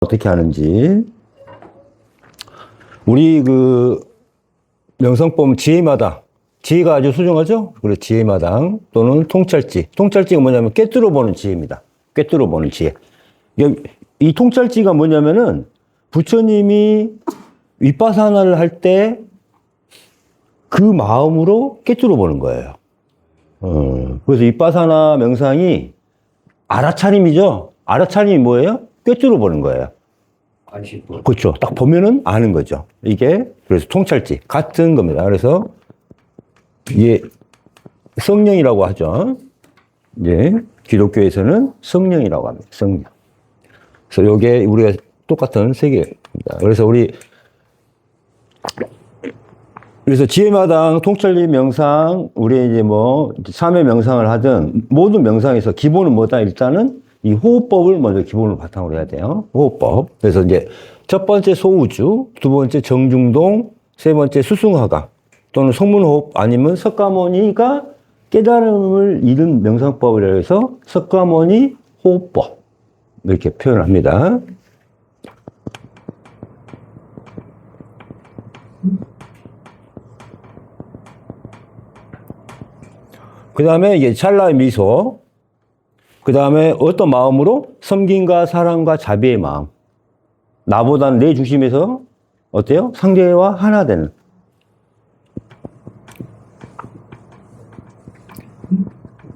어떻게 하는지. 우리 그 명성법 지혜마당. 지혜가 아주 소중하죠? 그래, 지혜마당 또는 통찰지. 통찰지가 뭐냐면 꿰뚫어 보는 지혜입니다. 꿰뚫어 보는 지혜. 이- 이 통찰지가 뭐냐면은 부처님이 윗바사나를 할 때 그 마음으로 꿰뚫어 보는 거예요. 어, 그래서 윗바사나 명상이 알아차림이죠? 알아차림이 뭐예요? 꿰뚫어 보는 거예요. 관심법. 그렇죠. 딱 보면은 아는 거죠. 이게 그래서 통찰지 같은 겁니다. 그래서 이게 성령이라고 하죠. 예, 기독교에서는 성령이라고 합니다. 성령. 그래서 요게 우리가 똑같은 세계입니다. 그래서 우리 그래서 지혜마당 통찰리 명상 우리 이제 뭐 삼회 명상을 하든 모든 명상에서 기본은 뭐다 일단은 이 호흡법을 먼저 기본으로 바탕으로 해야 돼요. 호흡법. 그래서 이제 첫 번째 소우주, 두 번째 정중동, 세 번째 수승화강 또는 성문호흡 아니면 석가모니가 깨달음을 잃은 명상법이라 해서 석가모니 호흡법 이렇게 표현을 합니다. 그 다음에 이게 찰나의 미소. 그 다음에 어떤 마음으로? 섬김과 사랑과 자비의 마음. 나보다는 내 중심에서 어때요? 상대와 하나 되는.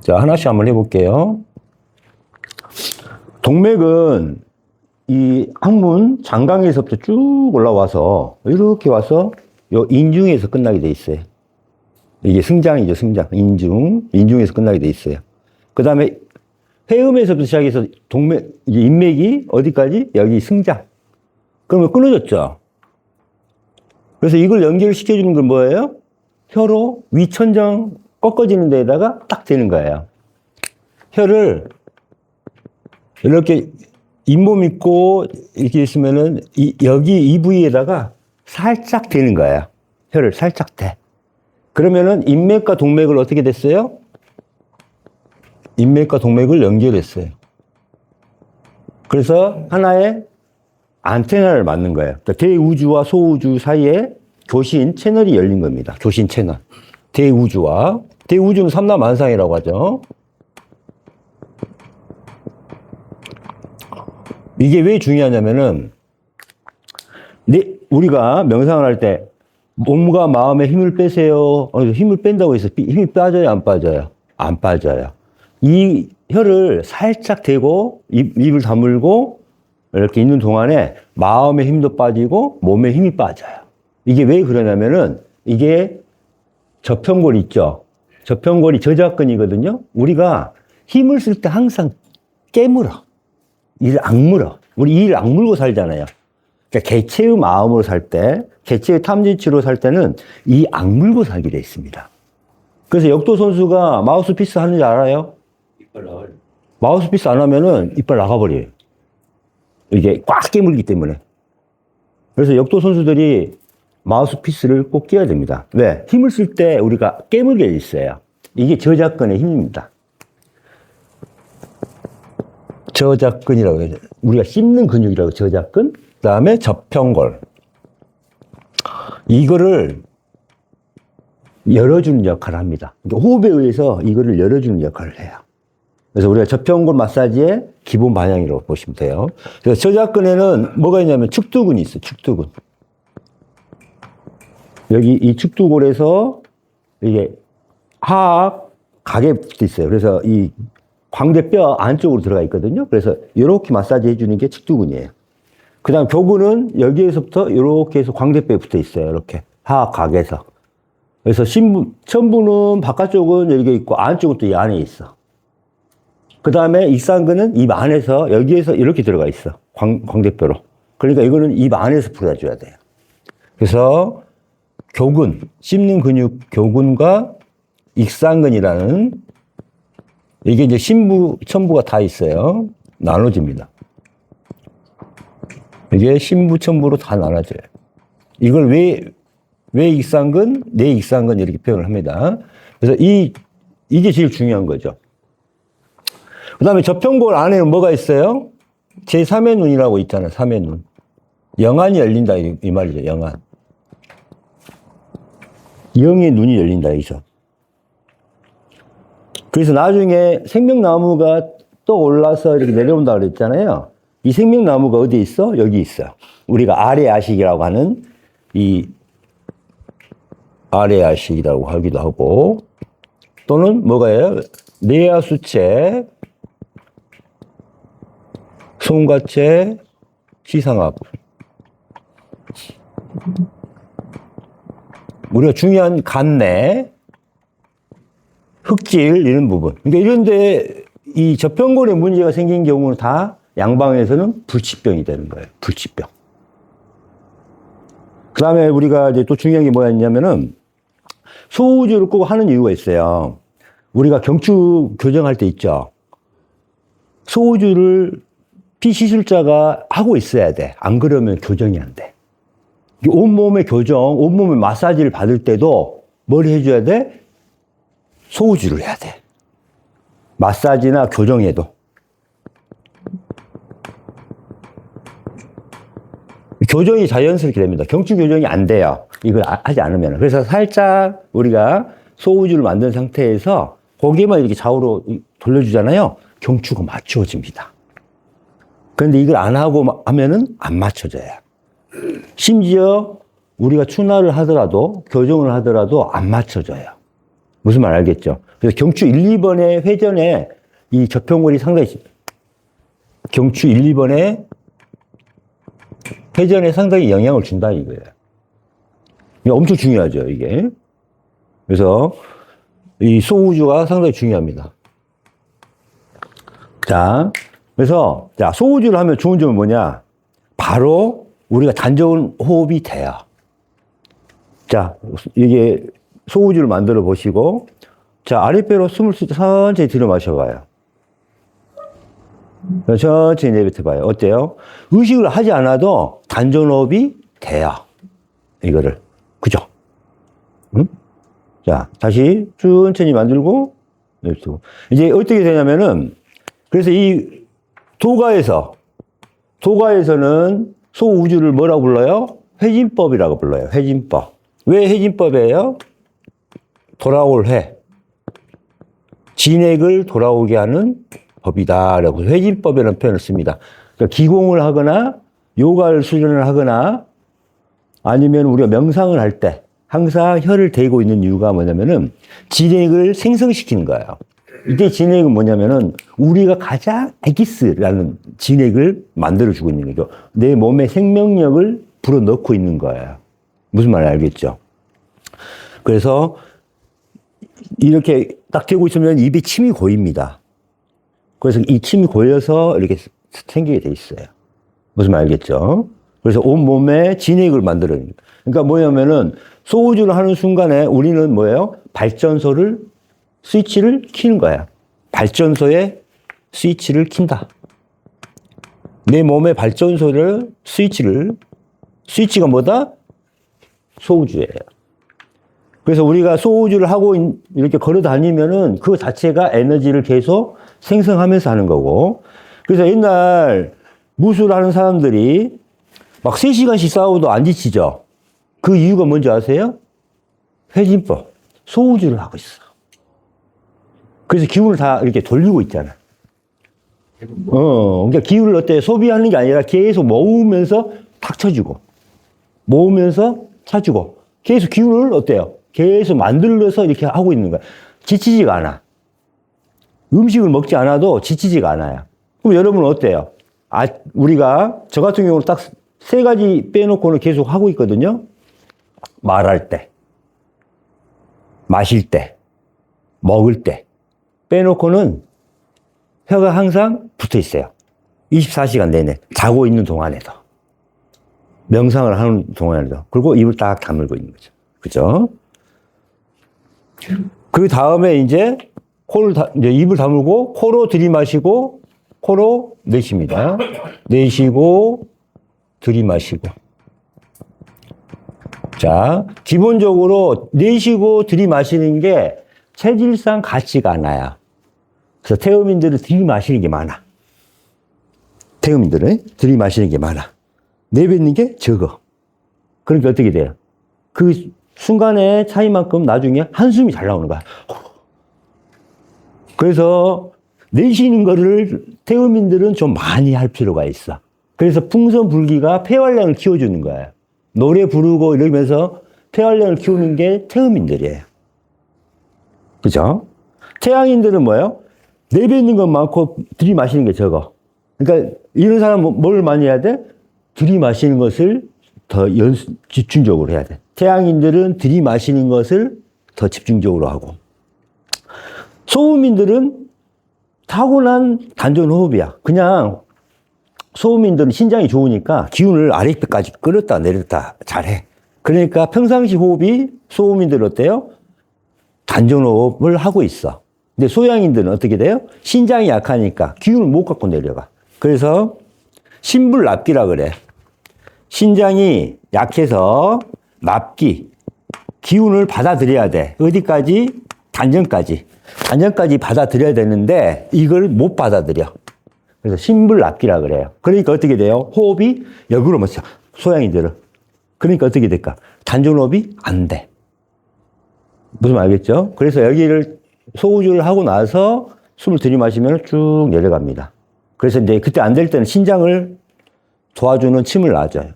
자, 하나씩 한번 해볼게요. 동맥은 이 항문 장강에서부터 쭉 올라와서 이렇게 와서 요 인중에서 끝나게 돼 있어요. 이게 승장이죠, 승장. 인중. 인중에서 끝나게 돼 있어요. 그 다음에 회음에서부터 시작해서 동맥, 인맥이 어디까지? 여기 승장. 그러면 끊어졌죠. 그래서 이걸 연결시켜주는 건 뭐예요? 혀로 위천장 꺾어지는 데에다가 딱 되는 거예요. 혀를 이렇게 잇몸 있고 이렇게 있으면은 이, 여기 이 부위에다가 살짝 대는 거예요. 혀를 살짝 대. 그러면은 인맥과 동맥을 어떻게 됐어요? 인맥과 동맥을 연결했어요. 그래서 하나의 안테나를 맞는 거예요. 그러니까 대우주와 소우주 사이에 교신 채널이 열린 겁니다. 교신 채널. 대우주와 대우주는 삼라만상이라고 하죠. 이게 왜 중요하냐면은 내- 우리가 명상을 할 때 몸과 마음에 힘을 빼세요. 어, 힘을 뺀다고 해서 삐- 힘이 빠져요, 안 빠져요? 안 빠져요. 이 혀를 살짝 대고 입, 입을 다물고 이렇게 있는 동안에 마음의 힘도 빠지고 몸에 힘이 빠져요. 이게 왜 그러냐면은 이게 저평골 있죠. 저평골이 저작근이거든요. 우리가 힘을 쓸 때 항상 깨물어. 이를 악물어. 우리 이를 악물고 살잖아요. 그러니까 개체의 마음으로 살 때, 개체의 탐진치로 살 때는 이 악물고 살게 돼 있습니다. 그래서 역도 선수가 마우스피스 하는지 알아요? 마우스피스 안 하면은 이빨 나가버려요. 이게 꽉 깨물기 때문에. 그래서 역도 선수들이 마우스피스를 꼭 끼워야 됩니다. 왜? 힘을 쓸 때 우리가 깨물게 돼 있어요. 이게 저작근의 힘입니다. 저작근이라고 해요. 우리가 씹는 근육이라고 저작근. 그 다음에 저평골. 이거를 열어주는 역할을 합니다. 그러니까 호흡에 의해서 이거를 열어주는 역할을 해요. 그래서 우리가 저평골 마사지의 기본 방향이라고 보시면 돼요. 그래서 저작근에는 뭐가 있냐면 축두근이 있어요. 축두근. 여기 이 축두골에서 이게 하악 가게 있어요. 그래서 이 광대뼈 안쪽으로 들어가 있거든요. 그래서 이렇게 마사지 해주는 게 측두근이에요. 그 다음 교근은 여기에서부터 이렇게 해서 광대뼈에 붙어 있어요. 이렇게 하악 각에서. 그래서 신부, 천부는 바깥쪽은 여기 있고 안쪽은 또 이 안에 있어. 그 다음에 익상근은 입 안에서 여기에서 이렇게 들어가 있어. 광, 광대뼈로. 그러니까 이거는 입 안에서 풀어줘야 돼요. 그래서 교근, 씹는 근육 교근과 익상근이라는 이게 이제 신부, 천부가 다 있어요. 나눠집니다. 이게 신부, 천부로 다 나눠져요. 이걸 왜, 왜 익상근, 내 익상근 이렇게 표현을 합니다. 그래서 이, 이게 제일 중요한 거죠. 그 다음에 저평골 안에는 뭐가 있어요? 제3의 눈이라고 있잖아요. 3의 눈. 영안이 열린다 이, 이 말이죠. 영안. 영의 눈이 열린다 여기서. 그래서 나중에 생명나무가 또 올라서 이렇게 내려온다 그랬잖아요. 이 생명나무가 어디 있어? 여기 있어. 우리가 아래 아식이라고 하는 이 아래 아식이라고 하기도 하고 또는 뭐가요? 내야수체, 송가체, 시상학. 우리가 중요한 간내, 흑질 이런 부분. 그러니까 이런데 이 저평골에 문제가 생긴 경우는 다 양방에서는 불치병이 되는 거예요. 불치병. 그 다음에 우리가 이제 또 중요한 게 뭐였냐면은 소우주를 꼭 하는 이유가 있어요. 우리가 경추 교정할 때 있죠. 소우주를 피시술자가 하고 있어야 돼. 안 그러면 교정이 안 돼. 이 온몸의 교정, 온몸의 마사지를 받을 때도 뭘 해줘야 돼? 소우주를 해야 돼. 마사지나 교정에도. 교정이 자연스럽게 됩니다. 경추 교정이 안 돼요. 이걸 아- 하지 않으면. 그래서 살짝 우리가 소우주를 만든 상태에서 고개만 이렇게 좌우로 이- 돌려주잖아요. 경추가 맞추어집니다. 그런데 이걸 안 하고 마- 하면은 안 맞춰져요. 심지어 우리가 추나를 하더라도 교정을 하더라도 안 맞춰져요. 무슨 말 알겠죠? 그래서 경추 1, 2번의 회전에 이 저평골이 상당히 경추 1, 2번의 회전에 상당히 영향을 준다 이거예요. 엄청 중요하죠, 이게. 그래서 이 소우주가 상당히 중요합니다. 자, 그래서 자, 소우주를 하면 좋은 점은 뭐냐? 바로 우리가 단전 호흡이 돼요. 자, 이게 소우주를 만들어 보시고 자, 아랫배로 숨을 수- 천천히 들여 마셔봐요. 천천히 내뱉어봐요. 어때요? 의식을 하지 않아도 단전호흡이 돼요. 이거를. 그죠? 응? 자, 다시 천천히 만들고, 내뱉고. 이제 어떻게 되냐면은, 그래서 이 도가에서, 도가에서는 소우주를 뭐라고 불러요? 회진법이라고 불러요. 회진법. 왜 회진법이에요? 돌아올 회. 진액을 돌아오게 하는 법이다라고 회진법이라는 표현을 씁니다. 그러니까 기공을 하거나 요가를 수련을 하거나 아니면 우리가 명상을 할 때 항상 혀를 대고 있는 이유가 뭐냐면은 진액을 생성시키는 거예요. 이때 진액은 뭐냐면은 우리가 가장 에기스라는 진액을 만들어주고 있는 거죠. 내 몸에 생명력을 불어넣고 있는 거예요. 무슨 말인지 알겠죠? 그래서 이렇게 딱 대고 있으면 입에 침이 고입니다. 그래서 이 침이 고여서 이렇게 생기게 돼 있어요. 무슨 말 알겠죠? 그래서 온몸에 진액을 만들어요. 그러니까 뭐냐면은 소우주를 하는 순간에 우리는 뭐예요? 발전소를 스위치를 키는 거야. 발전소에 스위치를 킨다. 내 몸의 발전소를 스위치를 스위치가 뭐다? 소우주예요. 그래서 우리가 소우주를 하고 있- 이렇게 걸어 다니면은 그 자체가 에너지를 계속 생성하면서 하는 거고. 그래서 옛날 무술을 하는 사람들이 막 3시간씩 싸워도 안 지치죠. 그 이유가 뭔지 아세요? 회진법. 소우주를 하고 있어. 그래서 기운을 다 이렇게 돌리고 있잖아. 어, 그러니까 기운을 어때? 소비하는 게 아니라 계속 모으면서 탁 쳐주고, 모으면서 차주고, 계속 기운을 어때요? 계속 만들어서 이렇게 하고 있는 거야. 지치지가 않아. 음식을 먹지 않아도 지치지가 않아요. 그럼 여러분은 어때요? 아, 우리가, 저 같은 경우는 딱 세 가지 빼놓고는 계속 하고 있거든요. 말할 때, 마실 때, 먹을 때. 빼놓고는 혀가 항상 붙어 있어요. 24시간 내내. 자고 있는 동안에도. 명상을 하는 동안에도. 그리고 입을 딱 다물고 있는 거죠. 그죠? 그 다음에 이제 코를 다, 이제 입을 다물고 코로 들이마시고 코로 내쉽니다. 내쉬고 들이마시고. 자, 기본적으로 내쉬고 들이마시는 게 체질상 같지가 않아요. 그래서 태음인들은 들이마시는 게 많아. 태음인들은 들이마시는 게 많아. 내뱉는 게 적어. 그러니까 어떻게 돼요? 그 순간의 차이만큼 나중에 한숨이 잘 나오는 거야. 그래서 내쉬는 거를 태음인들은 좀 많이 할 필요가 있어. 그래서 풍선 불기가 폐활량을 키워주는 거예요. 노래 부르고 이러면서 폐활량을 키우는 게 태음인들이에요. 그죠? 태양인들은 뭐예요? 내뱉는 건 많고 들이마시는 게 적어. 그러니까 이런 사람은 뭘 많이 해야 돼? 들이마시는 것을 더 연습, 집중적으로 해야 돼. 태양인들은 들이마시는 것을 더 집중적으로 하고. 소음인들은 타고난 단전 호흡이야. 그냥 소음인들은 신장이 좋으니까 기운을 아랫배까지 끌었다 내렸다 잘해. 그러니까 평상시 호흡이 소음인들 어때요? 호흡을 하고 있어. 근데 소양인들은 어떻게 돼요? 신장이 약하니까 기운을 못 갖고 내려가. 그래서 신불납기라 그래. 신장이 약해서 납기, 기운을 받아들여야 돼. 어디까지? 단전까지. 단전까지 받아들여야 되는데 이걸 못 받아들여. 그래서 신불납기라 그래요. 그러니까 어떻게 돼요? 호흡이 역으로 맞춰. 소양이들은. 그러니까 어떻게 될까? 단전호흡이 안 돼. 무슨 말 알겠죠? 그래서 여기를 소우주를 하고 나서 숨을 들이마시면 쭉 내려갑니다. 그래서 이제 그때 안 될 때는 신장을 도와주는 침을 놔줘요.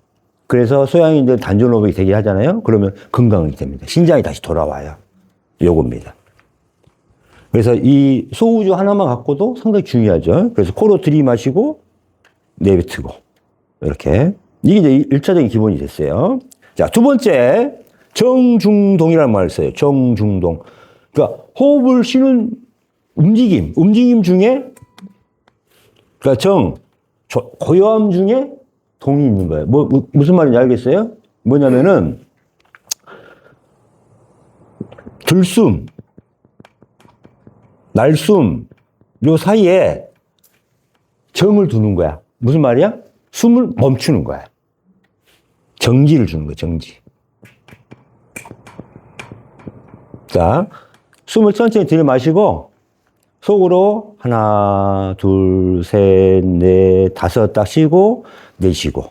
그래서 소양인들 단전호흡이 되게 하잖아요. 그러면 건강이 됩니다. 신장이 다시 돌아와요. 요겁니다. 그래서 이 소우주 하나만 갖고도 상당히 중요하죠. 그래서 코로 들이마시고 내뱉고 이렇게 이게 이제 일차적인 기본이 됐어요. 자, 두 번째 정중동이라는 말을 써요. 정중동. 그러니까 호흡을 쉬는 움직임, 움직임 중에 그러니까 정 조- 고요함 중에 동이 있는 거예요. 뭐, 뭐- 무슨 말인지 알겠어요? 뭐냐면은 들숨, 날숨 요 사이에 정을 두는 거야. 무슨 말이야? 숨을 멈추는 거야. 정지를 주는 거야, 정지. 자, 숨을 천천히 들이마시고, 속으로 하나, 둘, 셋, 넷, 다섯 딱 쉬고, 내쉬고.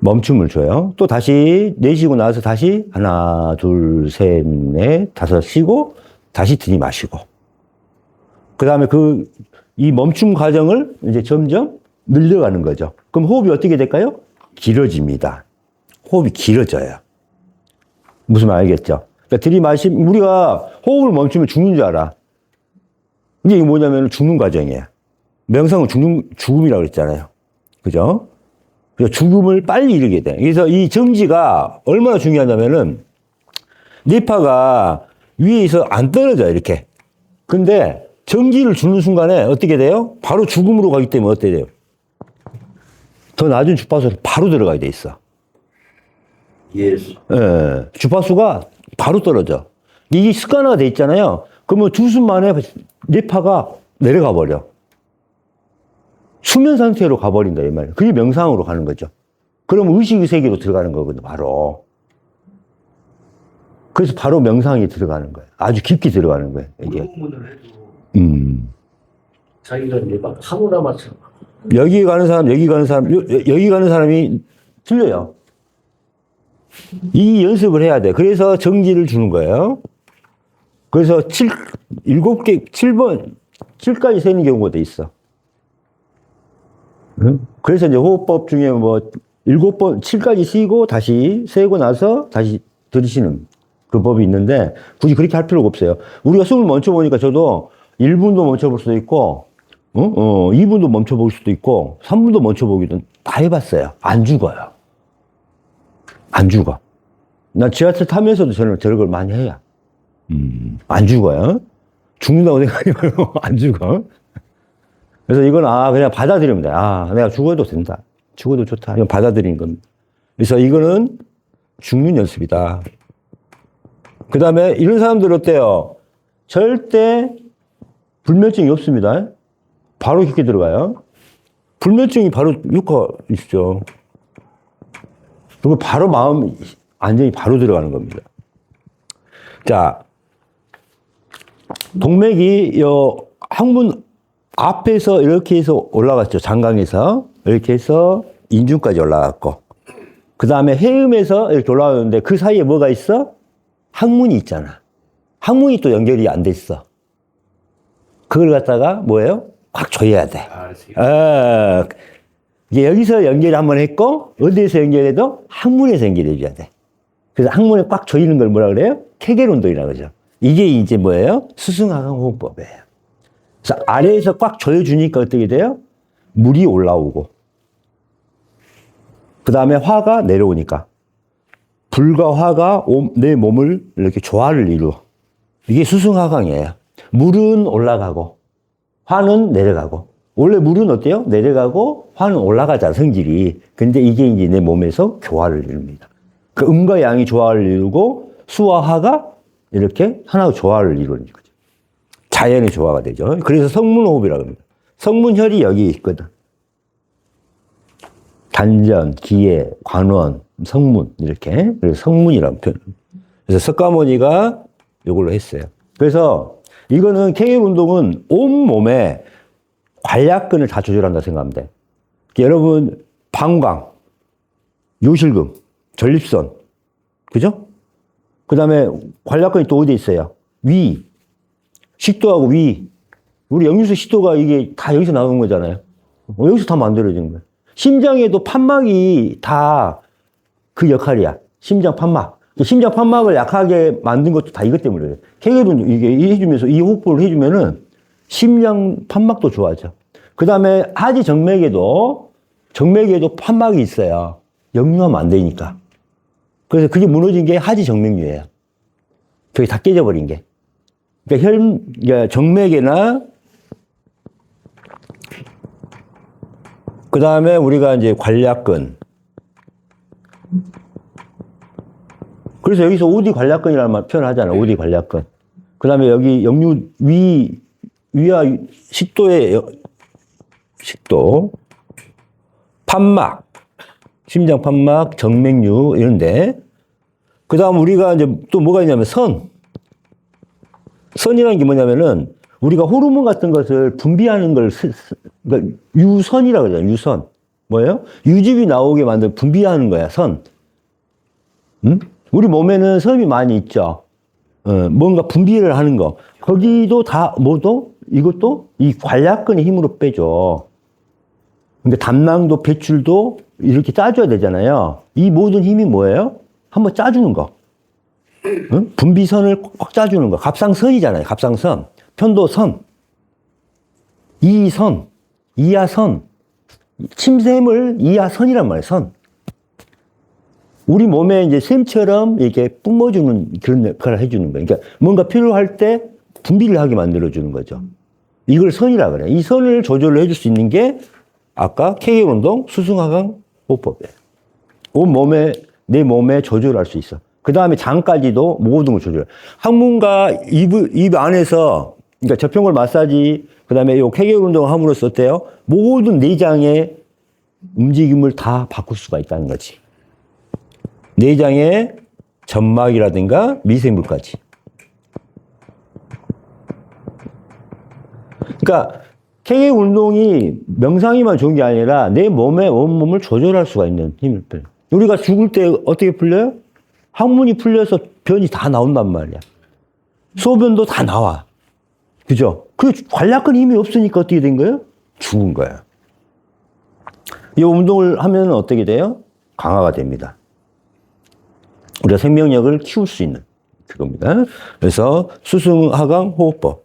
멈춤을 줘요. 또 다시 내쉬고 나서 다시 하나, 둘, 셋, 넷, 다섯 쉬고, 다시 들이마시고. 그 다음에 그, 이 멈춤 과정을 이제 점점 늘려가는 거죠. 그럼 호흡이 어떻게 될까요? 길어집니다. 호흡이 길어져요. 무슨 말 알겠죠? 그러니까 들이마심, 우리가 호흡을 멈추면 죽는 줄 알아. 이게 뭐냐면 죽는 과정이에요. 명상은 죽는, 죽음이라고 그랬잖아요. 그죠? 죽음을 빨리 이르게 돼. 그래서 이 정지가 얼마나 중요하냐면은 뇌파가 위에 있어 안 떨어져, 이렇게. 근데 정지를 주는 순간에 어떻게 돼요? 바로 죽음으로 가기 때문에 어떻게 돼요? 더 낮은 주파수로 바로 들어가게 돼 있어. 예수. 예, 주파수가 바로 떨어져. 이게 습관화가 돼 있잖아요. 그러면 두숨 만에 뇌파가 내려가 버려. 수면 상태로 가버린다, 이 말이에요. 그게 명상으로 가는 거죠. 그럼 의식의 세계로 들어가는 거거든요, 바로. 그래서 바로 명상이 들어가는 거예요. 아주 깊게 들어가는 거예요, 이게. 해도 음. 자기가 이제 막 사고나 맞춰. 여기 가는 사람, 여기 가는 사람, 여, 기 가는 사람이 틀려요. 이 연습을 해야 돼. 그래서 정지를 주는 거예요. 그래서 7, 7개, 7번, 7까지 세는 경우도 있어. 응? 그래서 이제 호흡법 중에 뭐, 7번, 7까지 쉬고 다시 세고 나서 다시 들이쉬는 그 법이 있는데 굳이 그렇게 할 필요가 없어요. 우리가 숨을 멈춰보니까 저도 1분도 멈춰볼 수도 있고, 어? 어, 2분도 멈춰볼 수도 있고, 3분도 멈춰보기도 다 해봤어요. 안 죽어요. 안 죽어. 나 지하철 타면서도 저는 저런 걸 많이 해요. 음, 안 죽어요. 죽는다고 생각하지 말고 안 죽어. 그래서 이건 아 그냥 받아들이면 돼. 아 내가 죽어도 된다. 죽어도 좋다. 이건 받아들이는 겁니다. 그래서 이거는 죽는 연습이다. 그 다음에 이런 사람들 어때요? 절대 불면증이 없습니다. 바로 깊게 들어가요. 불면증이 바로 육화 있죠. 그리고 바로 마음 안정이 바로 들어가는 겁니다. 자, 동맥이 요 항문 앞에서 이렇게 해서 올라갔죠. 장강에서. 이렇게 해서 인중까지 올라갔고. 그 다음에 해음에서 이렇게 올라가는데 그 사이에 뭐가 있어? 항문이 있잖아. 항문이 또 연결이 안 돼 있어. 그걸 갖다가 뭐예요? 꽉 조여야 돼. 아, 이제 여기서 연결 한번 했고, 어디에서 연결해도 항문에서 연결해줘야 돼. 그래서 항문에 꽉 조이는 걸 뭐라 그래요? 케겔 운동이라고 그러죠. 이게 이제 뭐예요? 수승하강 호흡법이에요. 그래서 아래에서 꽉 조여주니까 어떻게 돼요? 물이 올라오고, 그 다음에 화가 내려오니까, 불과 화가 오- 내 몸을 이렇게 조화를 이루어. 이게 수승하강이에요. 물은 올라가고, 화는 내려가고. 원래 물은 어때요? 내려가고 화는 올라가잖아, 성질이. 근데 이게 이제 내 몸에서 교화를 이룹니다. 그 음과 양이 조화를 이루고 수와 화가 이렇게 하나의 조화를 이루는 거죠. 자연의 조화가 되죠. 그래서 성문호흡이라고 합니다. 성문혈이 여기 있거든. 단전, 기에, 관원, 성문 이렇게 그래서 성문이라는 표현. 그래서 석가모니가 이걸로 했어요. 그래서 이거는 케겔 운동은 온 몸에 관략근을 다 조절한다 생각하면 돼. 여러분 방광, 요실금, 전립선, 그죠? 그 다음에 관략근이 또 어디 있어요? 위, 식도하고 위. 우리 역류소 식도가 이게 다 여기서 나오는 거잖아요. 어, 여기서 다 만들어진 거예요. 심장에도 판막이 다 그 역할이야. 심장 판막. 그 심장 판막을 약하게 만든 것도 다 이것 때문이에요. 케겔은 이게 해주면서 이 호흡을 해주면은 심장 판막도 좋아져. 그 다음에 하지 정맥에도 정맥에도 판막이 있어요. 역류하면 안 되니까. 그래서 그게 무너진 게 하지 정맥류예요. 그게 다 깨져버린 게. 그러니까 혈, 그러니까 정맥이나 그 다음에 우리가 이제 관략근. 그래서 여기서 오디 관략근이라는 말 표현을 하잖아요. 오디 관략근. 그 다음에 여기 역류 위, 위와 식도의 여- 식도, 판막, 심장 판막, 정맥류 이런데 그 다음 우리가 이제 또 뭐가 있냐면 선. 선이라는 게 뭐냐면은 우리가 호르몬 같은 것을 분비하는 걸 스- 스- 그러니까 유선이라고 그러잖아요. 유선. 뭐예요? 유즙이 나오게 만든 분비하는 거야, 선. 응? 우리 몸에는 섬이 많이 있죠. 어, 뭔가 분비를 하는 거. 거기도 다, 뭐도? 이것도 이 관략근의 힘으로 빼줘. 근데 담낭도 배출도 이렇게 짜줘야 되잖아요. 이 모든 힘이 뭐예요? 한번 짜주는 거. 응? 분비선을 꽉 짜주는 거. 갑상선이잖아요. 갑상선. 편도선. 이선. 이하선. 침샘을 이하선이란 말이에요. 선. 우리 몸에 이제 샘처럼 이렇게 뿜어주는 그런 역할을 해주는 거예요. 그러니까 뭔가 필요할 때 분비를 하게 만들어주는 거죠. 이걸 선이라 그래요. 이 선을 조절을 해줄 수 있는 게 아까 케겔 운동, 수승하강 호흡법이에요. 온 몸에, 내 몸에 조절할 수 있어. 그 다음에 장까지도 모든 걸 조절. 항문과 입, 입 안에서, 그러니까 저평골 마사지, 그 다음에 요 케겔 운동을 함으로써 어때요? 모든 내장의 움직임을 다 바꿀 수가 있다는 거지. 내장의 점막이라든가 미생물까지. 그러니까 케겔 운동이 명상이만 좋은 게 아니라 내 몸의 온몸을 조절할 수가 있는 힘을 빼요. 우리가 죽을 때 어떻게 풀려요? 항문이 풀려서 변이 다 나온단 말이야. 소변도 다 나와. 그죠? 그 관략근 힘이 없으니까 어떻게 된 거예요? 죽은 거야. 이 운동을 하면 어떻게 돼요? 강화가 됩니다. 우리가 생명력을 키울 수 있는 그겁니다. 그래서 수승하강 호흡법.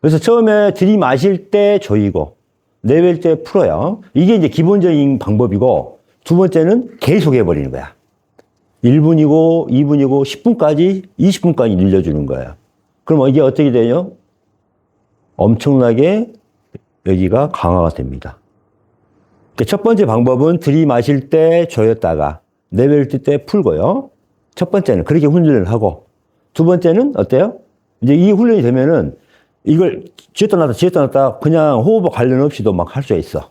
그래서 처음에 들이마실 때 조이고 내뱉을 때 풀어요. 이게 이제 기본적인 방법이고 두 번째는 계속 해버리는 거야. 1분이고 2분이고 10분까지 20분까지 늘려주는 거예요. 그럼 이게 어떻게 되요? 엄청나게 여기가 강화가 됩니다. 그첫 번째 방법은 들이마실 때 조였다가 내뱉을 때 풀고요. 첫 번째는 그렇게 훈련을 하고 두 번째는 어때요? 이제 이 훈련이 되면은 이걸 쥐었다 놨다 쥐었다 놨다 그냥 호흡과 관련 없이도 막 할 수가 있어.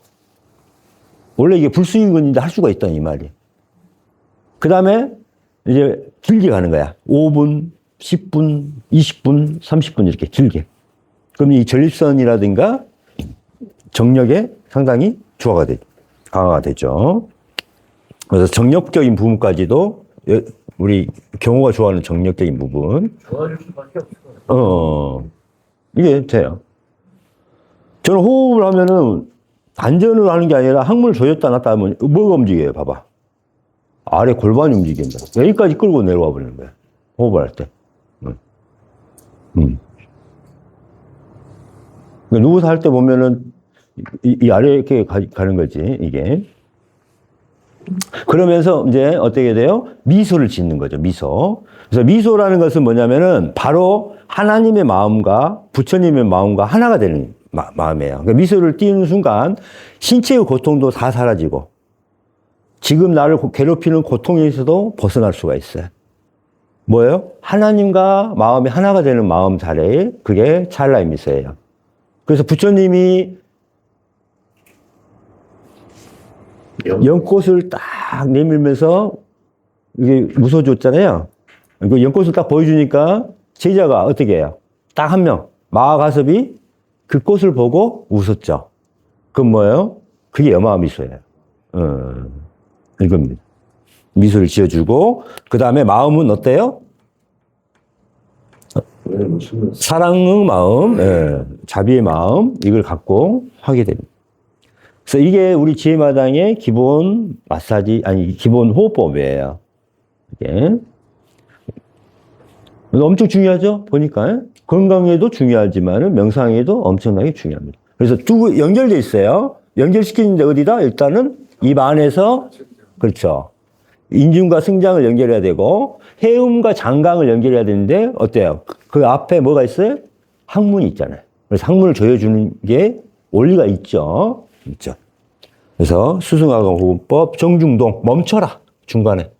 원래 이게 불수익근인데 할 수가 있다는 이 말이. 그 다음에 이제 길게 가는 거야. 5분, 10분, 20분, 30분 이렇게 길게. 그럼 이 전립선이라든가 정력에 상당히 조화가 되, 강화가 되죠. 그래서 정력적인 부분까지도 예, 우리 경호가 좋아하는 정력적인 부분, 좋아질 수밖에 없어. 어, 이게 돼요. 저는 호흡을 하면은 단전을 하는 게 아니라 항문을 조였다 놨다 하면 뭐가 움직여요? 봐봐. 아래 골반이 움직인다. 여기까지 끌고 내려와 버리는 거야. 호흡을 할 때. 음. 음. 그러니까 누워서 할 때 보면은 이, 이 아래 이렇게 가, 가는 거지, 이게. 그러면서 이제 어떻게 돼요? 미소를 짓는 거죠, 미소. 그래서 미소라는 것은 뭐냐면은 바로 하나님의 마음과 부처님의 마음과 하나가 되는 마, 마음이에요. 그러니까 미소를 띄우는 순간 신체의 고통도 다 사라지고 지금 나를 고- 괴롭히는 고통에서도 벗어날 수가 있어요. 뭐예요? 하나님과 마음이 하나가 되는 마음 자리에 그게 찰나의 미소예요. 그래서 부처님이 영, 연꽃을 딱 내밀면서 이게 웃어줬잖아요. 그 연꽃을 딱 보여주니까 제자가 어떻게 해요? 딱 한 명, 마가섭이 그 꽃을 보고 웃었죠. 그건 뭐예요? 그게 여마 미소예요. 어, 이겁니다. 미소를 지어주고 그 다음에 마음은 어때요? 사랑의 마음, 예, 자비의 마음 이걸 갖고 하게 됩니다. 그래서 이게 우리 지혜마당의 기본 마사지 아니 기본 호흡법이에요. 이게 엄청 중요하죠. 보니까 건강에도 중요하지만은 명상에도 엄청나게 중요합니다. 그래서 두 연결돼 있어요. 연결시키는데 어디다 일단은 입 안에서 그렇죠. 인중과 승장을 연결해야 되고 해음과 장강을 연결해야 되는데 어때요? 그 앞에 뭐가 있어요? 항문이 있잖아요. 그래서 항문을 조여주는 게 원리가 있죠. 있죠. 그래서 수승화강 호흡법 정중동 멈춰라 중간에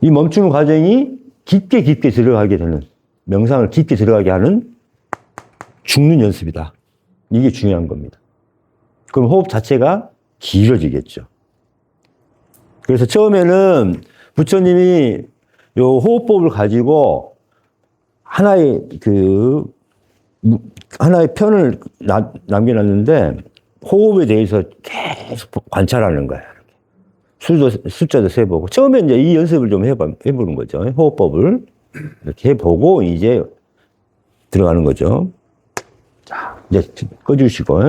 이 멈추는 과정이 깊게 깊게 들어가게 되는 명상을 깊게 들어가게 하는 죽는 연습이다. 이게 중요한 겁니다. 그럼 호흡 자체가 길어지겠죠. 그래서 처음에는 부처님이 요 호흡법을 가지고 하나의 그 무- 하나의 편을 나- 남겨놨는데 호흡에 대해서 계속 관찰하는 거예요. 수도, 숫자도 세보고 처음에 이제 이 연습을 좀 해봐, 해보는 거죠. 호흡법을 이렇게 해보고 이제 들어가는 거죠. 자, 이제 꺼주시고